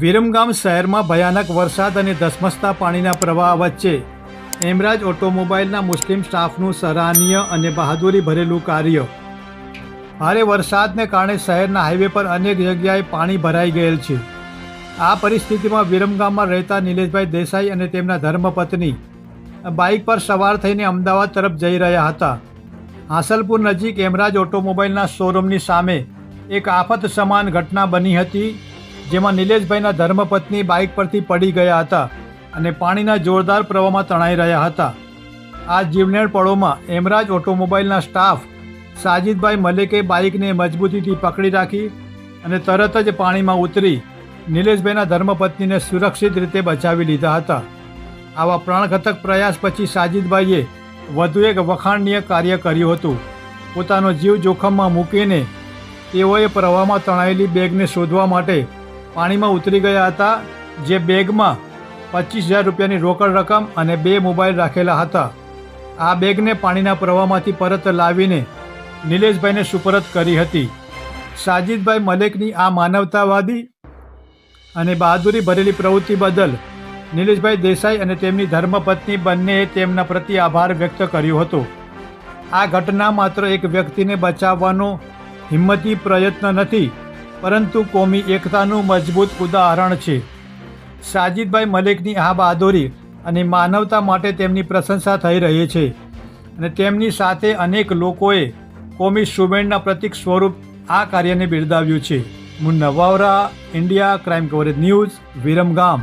વિરમગામ શહેરમાં ભયાનક વરસાદ અને ધસમસતા પાણીના પ્રવાહ વચ્ચે એમરાજ ઓટોમોબાઈલના મુસ્લિમ સ્ટાફનું સરાહનીય અને બહાદુરી ભરેલું કાર્ય. ભારે વરસાદને કારણે શહેરના હાઈવે પર અનેક જગ્યાએ પાણી ભરાઈ ગયેલ છે. આ પરિસ્થિતિમાં વિરમગામમાં રહેતા નિલેશભાઈ દેસાઈ અને તેમના ધર્મપત્ની બાઇક પર સવાર થઈને અમદાવાદ તરફ જઈ રહ્યા હતા. હાંસલપુર નજીક એમરાજ ઓટોમોબાઈલના શોરૂમની સામે એક આફત સમાન ઘટના બની હતી. જેમાં નિલેશભાઈના ધર્મપત્ની બાઇક પરથી પડી ગયા હતા અને પાણીના જોરદાર પ્રવાહમાં તણાઈ રહ્યા હતા. આ જીવલેણ પળોમાં એમરાજ ઓટોમોબાઈલના સ્ટાફ સાજિદભાઈ મલેકે બાઇકને મજબૂતીથી પકડી રાખી અને તરત જ પાણીમાં ઉતરી નિલેશભાઈના ધર્મપત્નીને સુરક્ષિત રીતે બચાવી લીધા હતા. આવા પ્રાણઘતક પ્રયાસ પછી સાજિદભાઈએ વધુ એક વખાણનીય કાર્ય કર્યું હતું. પોતાનો જીવ જોખમમાં મૂકીને તેઓએ પ્રવાહમાં તણાયેલી બેગને શોધવા માટે પાણીમાં ઉતરી ગયા હતા, જે બેગમાં પચીસ હજાર રૂપિયાની રોકડ રકમ અને બે મોબાઈલ રાખેલા હતા. આ બેગને પાણીના પ્રવાહમાંથી પરત લાવીને નિલેશભાઈને સુપરત કરી હતી. સાજિદભાઈ મલેકની આ માનવતાવાદી અને બહાદુરી ભરેલી પ્રવૃત્તિ બદલ નિલેશભાઈ દેસાઈ અને તેમની ધર્મપત્ની બંનેએ તેમના પ્રતિ આભાર વ્યક્ત કર્યો હતો. આ ઘટના માત્ર એક વ્યક્તિને બચાવવાનો હિંમતી પ્રયત્ન નથી પરંતુ કોમી એકતાનું મજબૂત ઉદાહરણ છે. સાજિદભાઈ મલેકની આ બહાદુરી અને માનવતા માટે તેમની પ્રશંસા થઈ રહી છે અને તેમની સાથે અનેક લોકોએ કોમી સુમેળના પ્રતિક સ્વરૂપ આ કાર્યને બિરદાવ્યું છે. Munna Vavra, India, crime coverage news, Viramgam.